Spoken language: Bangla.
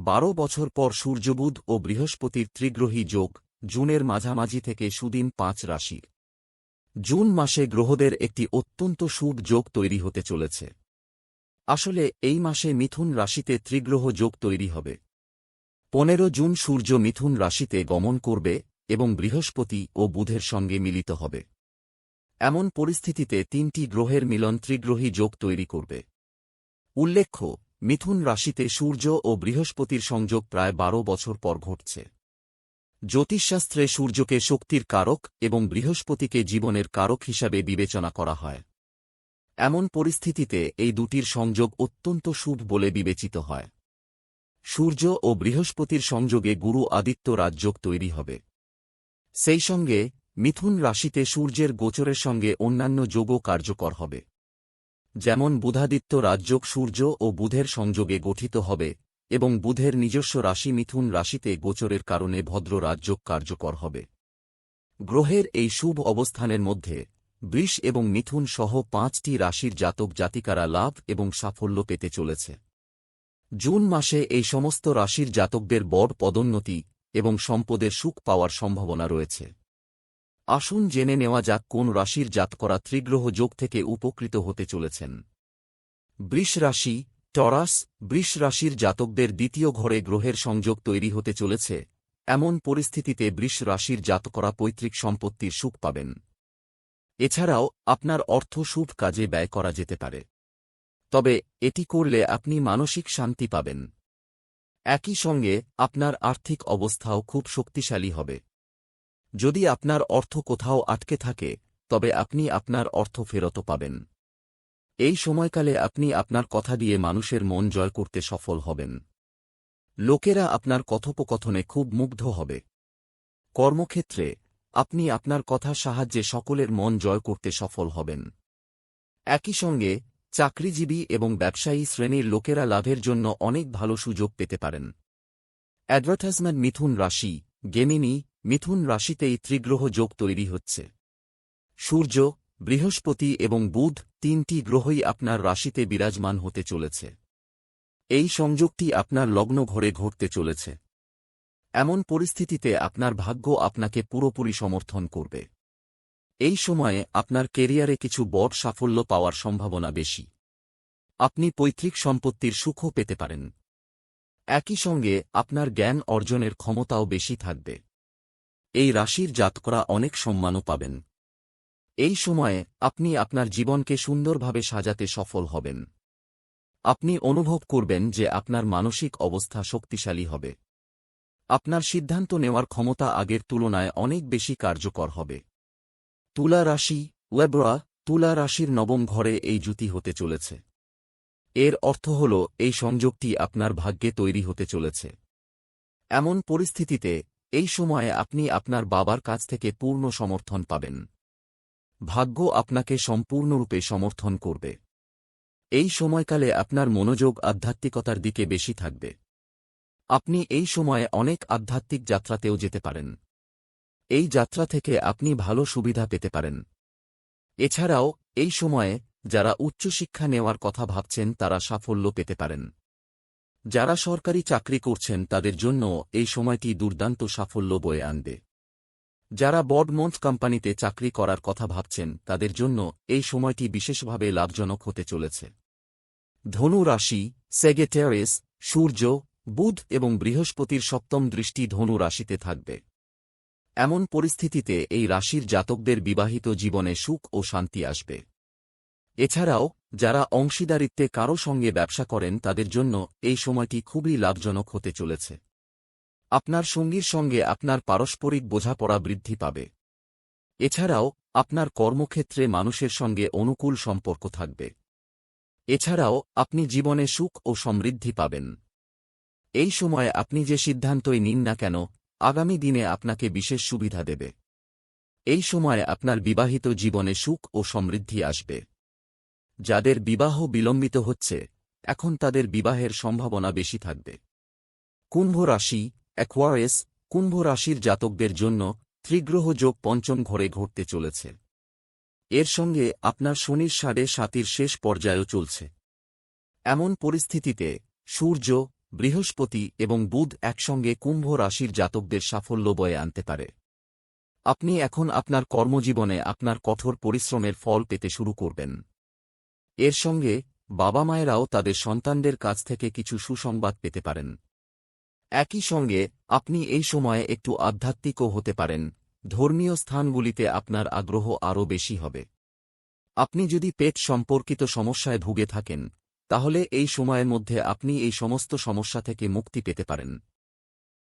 বারো বছর পর সূর্যবুধ ও বৃহস্পতির ত্রিগ্রহী যোগ জুনের মাঝামাঝি থেকে সুদিন পাঁচ রাশির জুন মাসে গ্রহদের একটি অত্যন্ত শুভ যোগ তৈরি হতে চলেছে। আসলে এই মাসে মিথুন রাশিতে ত্রিগ্রহ যোগ তৈরি হবে। পনেরো জুন সূর্য মিথুন রাশিতে গমন করবে এবং বৃহস্পতি ও বুধের সঙ্গে মিলিত হবে। এমন পরিস্থিতিতে তিনটি গ্রহের মিলন ত্রিগ্রহী যোগ তৈরি করবে। উল্লেখ্য মিথুন রাশিতে সূর্য ও বৃহস্পতির সংযোগ প্রায় বারো বছর পর ঘটছে। জ্যোতিষশাস্ত্রে সূর্যকে শক্তির কারক এবং বৃহস্পতিকে জীবনের কারক হিসাবে বিবেচনা করা হয়। এমন পরিস্থিতিতে এই দুটির সংযোগ অত্যন্ত শুভ বলে বিবেচিত হয়। সূর্য ও বৃহস্পতির সংযোগে গুরু আদিত্য রাজযোগ তৈরি হবে। সেই সঙ্গে মিথুন রাশিতে সূর্যের গোচরের সঙ্গে অন্যান্য যোগও কার্যকর হবে। যেমন বুধাদিত্য রাজযোগ সূর্য ও বুধের সংযোগে গঠিত হবে, এবং বুধের নিজস্ব রাশি মিথুন রাশিতে গোচরের কারণে ভদ্র রাজযোগ কার্যকর হবে। গ্রহের এই শুভ অবস্থানের মধ্যে, বৃষ এবং মিথুন সহ পাঁচটি রাশির জাতক জাতিকারা লাভ এবং সাফল্য পেতে চলেছে। জুন মাসে এই সমস্ত রাশির জাতকদের বড় পদোন্নতি এবং সম্পদের সুখ পাওয়ার সম্ভাবনা রয়েছে। আসুন জেনে নেওয়া যাক কোন রাশির জাতকরা ত্রিগ্রহ যোগ থেকে উপকৃত হতে চলেছেন। বৃষ রাশি, টরাস, বৃষ রাশির জাতকদের দ্বিতীয় ঘরে গ্রহের সংযোগ তৈরি হতে চলেছে। এমন পরিস্থিতিতে বৃষ রাশির জাতকরা পৈতৃক সম্পত্তির সুখ পাবেন। এছাড়াও আপনার অর্থ শুভ কাজে ব্যয় করা যেতে পারে। তবে এটি করলে আপনি মানসিক শান্তি পাবেন। একই সঙ্গে আপনার আর্থিক অবস্থাও খুব শক্তিশালী হবে। যদি আপনার অর্থ কোথাও আটকে থাকে, তবে আপনি আপনার অর্থ ফেরত পাবেন। এই সময়কালে আপনি আপনার কথা দিয়ে মানুষের মন জয় করতে সফল হবেন। লোকেরা আপনার কথোপকথনে খুব মুগ্ধ হবে। কর্মক্ষেত্রে, আপনি আপনার কথার সাহায্যে সকলের মন জয় করতে সফল হবেন। একই সঙ্গে, চাকরিজীবী এবং ব্যবসায়ী শ্রেণির লোকেরা লাভের জন্য অনেক ভালো সুযোগ পেতে পারেন। অ্যাডভার্টাইজমেন্ট মিথুন রাশি গেমিনি মিথুন রাশিতেই ত্রিগ্রহ যোগ তৈরি হচ্ছে। সূর্য, বৃহস্পতি এবং বুধ তিনটি গ্রহই আপনার রাশিতে বিরাজমান হতে চলেছে। এই সংযোগটি আপনার লগ্ন ঘরে ঘটতে চলেছে। এমন পরিস্থিতিতে আপনার ভাগ্য আপনাকে পুরোপুরি সমর্থন করবে। এই সময়ে আপনার কেরিয়ারে কিছু বড় সাফল্য পাওয়ার সম্ভাবনা বেশি। আপনি পৈতৃক সম্পত্তির সুখও পেতে পারেন। একই সঙ্গে আপনার জ্ঞান অর্জনের ক্ষমতাও বেশি থাকবে। এই রাশির জাতকরা অনেক সম্মানও পাবেন। এই সময়ে আপনি আপনার জীবনকে সুন্দরভাবে সাজাতে সফল হবেন। আপনি অনুভব করবেন যে আপনার মানসিক অবস্থা শক্তিশালী হবে। আপনার সিদ্ধান্ত নেওয়ার ক্ষমতা আগের তুলনায় অনেক বেশি কার্যকর হবে। তুলা রাশি ওয়েবরা তুলা রাশির নবম ঘরে এই জুতি হতে চলেছে। এর অর্থ হল এই সংযোগটি আপনার ভাগ্যে তৈরি হতে চলেছে। এমন পরিস্থিতিতে এই সময়ে আপনি আপনার বাবার কাছ থেকে পূর্ণ সমর্থন পাবেন। ভাগ্য আপনাকে সম্পূর্ণরূপে সমর্থন করবে। এই সময়কালে আপনার মনোযোগ আধ্যাত্মিকতার দিকে বেশি থাকবে। আপনি এই সময়ে অনেক আধ্যাত্মিক যাত্রাতেও যেতে পারেন। এই যাত্রা থেকে আপনি ভালো সুবিধা পেতে পারেন। এছাড়াও, এই সময়ে যারা উচ্চশিক্ষা নেওয়ার কথা ভাবছেন তারা সাফল্য পেতে পারেন। যারা সরকারি চাকরি করছেন তাদের জন্য এই সময়টি দুর্দান্ত সাফল্য বয়ে আনবে। যারা বডমন্ট কোম্পানিতে চাকরি করার কথা ভাবছেন, তাদের জন্য এই সময়টি বিশেষভাবে লাভজনক হতে চলেছে। ধনু রাশি সেগেটেরিস সূর্য, বুধ এবং বৃহস্পতির সপ্তম দৃষ্টি ধনু রাশিতে থাকবে। এমন পরিস্থিতিতে এই রাশির জাতকদের বিবাহিত জীবনে সুখ ও শান্তি আসবে। এছাড়াও যারা অংশীদারিত্বে কারও সঙ্গে ব্যবসা করেন তাদের জন্য এই সময়টি খুবই লাভজনক হতে চলেছে। আপনার সঙ্গীর সঙ্গে আপনার পারস্পরিক বোঝাপড়া বৃদ্ধি পাবে। এছাড়াও, আপনার কর্মক্ষেত্রে মানুষের সঙ্গে অনুকূল সম্পর্ক থাকবে। এছাড়াও, আপনি জীবনে সুখ ও সমৃদ্ধি পাবেন। এই সময়ে আপনি যে সিদ্ধান্তই নিন না কেন, আগামী দিনে আপনাকে বিশেষ সুবিধা দেবে। এই সময়ে আপনার বিবাহিত জীবনে সুখ ও সমৃদ্ধি আসবে। যাদের বিবাহ বিলম্বিত হচ্ছে, এখন তাদের বিবাহের সম্ভাবনা বেশি থাকবে। কুম্ভ রাশি অ্যাকোয়ারেস কুম্ভ রাশির জাতকদের জন্য ত্রিগ্রহ যোগ পঞ্চম ঘরে ঘটতে চলেছে। এর সঙ্গে আপনার শনির সাড়ে সাতির শেষ পর্যায়ও চলছে। এমন পরিস্থিতিতে সূর্য, বৃহস্পতি এবং বুধ একসঙ্গে কুম্ভ রাশির জাতকদের সাফল্য বয়ে আনতে পারে। আপনি এখন আপনার কর্মজীবনে আপনার কঠোর পরিশ্রমের ফল পেতে শুরু করবেন। এর সঙ্গে বাবা মায়েরাও তাদের সন্তানদের কাছ থেকে কিছু সুসংবাদ পেতে পারেন। একই সঙ্গে আপনি এই সময়ে একটু আধ্যাত্মিকও হতে পারেন। ধর্মীয় স্থানগুলিতে আপনার আগ্রহ আরও বেশি হবে। আপনি যদি পেট সম্পর্কিত সমস্যায় ভুগে থাকেন, তাহলে এই সময়ের মধ্যে আপনি এই সমস্ত সমস্যা থেকে মুক্তি পেতে পারেন।